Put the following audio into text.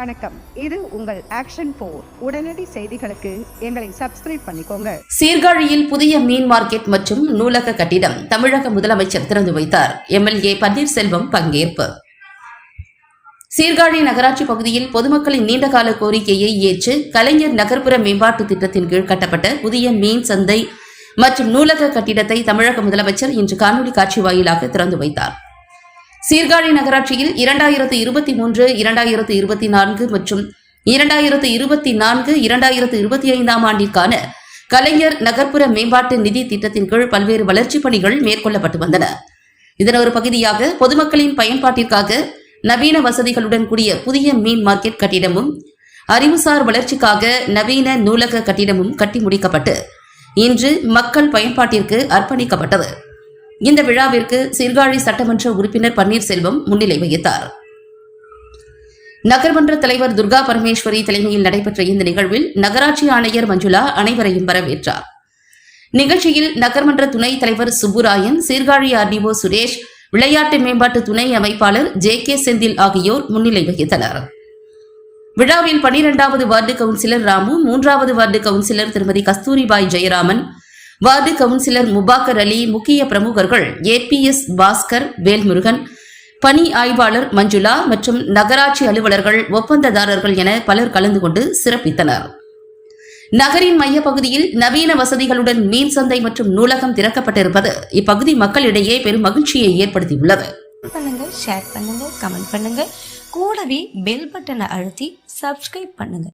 வணக்கம். இது உங்கள் ஆக்ஷன் போர் உடனடி செய்திகளுக்கு எங்களை சப்ஸ்கிரைப் பண்ணிக்கோங்க. சீர்காழியில் புதிய மீன் மார்க்கெட் மற்றும் நூலக கட்டிடம் தமிழக முதலமைச்சர் திறந்து வைத்தார். எம்எல்ஏ பன்னீர்செல்வம் பங்கேற்பு. சீர்காழி நகராட்சி பகுதியில் பொதுமக்களின் நீண்டகால கோரிக்கையை ஏற்று கலைஞர் நகர்ப்புற மேம்பாட்டு திட்டத்தின் கீழ் கட்டப்பட்ட புதிய மீன் சந்தை மற்றும் நூலக கட்டிடத்தை தமிழக முதலமைச்சர் இன்று காணொலி காட்சி வாயிலாக திறந்து வைத்தார். சீர்காழி நகராட்சியில் இரண்டாயிரத்து இருபத்தி மூன்று இரண்டாயிரத்து இருபத்தி நான்கு மற்றும் இரண்டாயிரத்து இருபத்தி நான்கு இரண்டாயிரத்து இருபத்தி ஐந்தாம் ஆண்டிற்கான கலைஞர் நகர்ப்புற மேம்பாட்டு நிதி திட்டத்தின் கீழ் பல்வேறு வளர்ச்சிப் பணிகள் மேற்கொள்ளப்பட்டு வந்தன. இதன் ஒரு பகுதியாக பொதுமக்களின் பயன்பாட்டிற்காக நவீன வசதிகளுடன் கூடிய புதிய மீன் மார்க்கெட் கட்டிடமும் அறிவுசார் வளர்ச்சிக்காக நவீன நூலக கட்டிடமும் கட்டி முடிக்கப்பட்டு இன்று மக்கள் பயன்பாட்டிற்கு அர்ப்பணிக்கப்பட்டது. இந்த விழாவிற்கு சீர்காழி சட்டமன்ற உறுப்பினர் பன்னீர்செல்வம் முன்னிலை வகித்தார். நகர்மன்ற தலைவர் துர்கா பரமேஸ்வரி தலைமையில் நடைபெற்ற இந்த நிகழ்வில் நகராட்சி ஆணையர் மஞ்சுளா அனைவரையும் வரவேற்றார். நிகழ்ச்சியில் நகர்மன்ற துணைத் தலைவர் சுப்புராயன் சீர்காழி ஆர்டிஓ சுரேஷ் விளையாட்டு மேம்பாட்டு துணை அமைப்பாளர் ஜே கே செந்தில் ஆகியோர் முன்னிலை வகித்தனர். விழாவில் பனிரெண்டாவது வார்டு கவுன்சிலர் ராமு மூன்றாவது வார்டு கவுன்சிலர் திருமதி கஸ்தூரிபாய் ஜெயராமன் வார்டு கவுன்சிலர் முபாக்கர் அலி முக்கிய பிரமுகர்கள் ஏபிஎஸ் பாஸ்கர் வேல்முருகன் பணி ஆய்வாளர் மஞ்சுளா மற்றும் நகராட்சி அலுவலர்கள் ஒப்பந்ததாரர்கள் என பலர் கலந்து கொண்டு சிறப்பித்தனர். நகரின் மையப்பகுதியில் நவீன வசதிகளுடன் மீன் சந்தை மற்றும் நூலகம் திறக்கப்பட்டிருப்பது இப்பகுதி மக்களிடையே பெரும் மகிழ்ச்சியை ஏற்படுத்தியுள்ளது. பண்ணுங்க ஷேர் பண்ணுங்க கமெண்ட் பண்ணுங்க. கூடவே பெல் பட்டனை அழுத்தி சப்ஸ்கிரைப் பண்ணுங்க.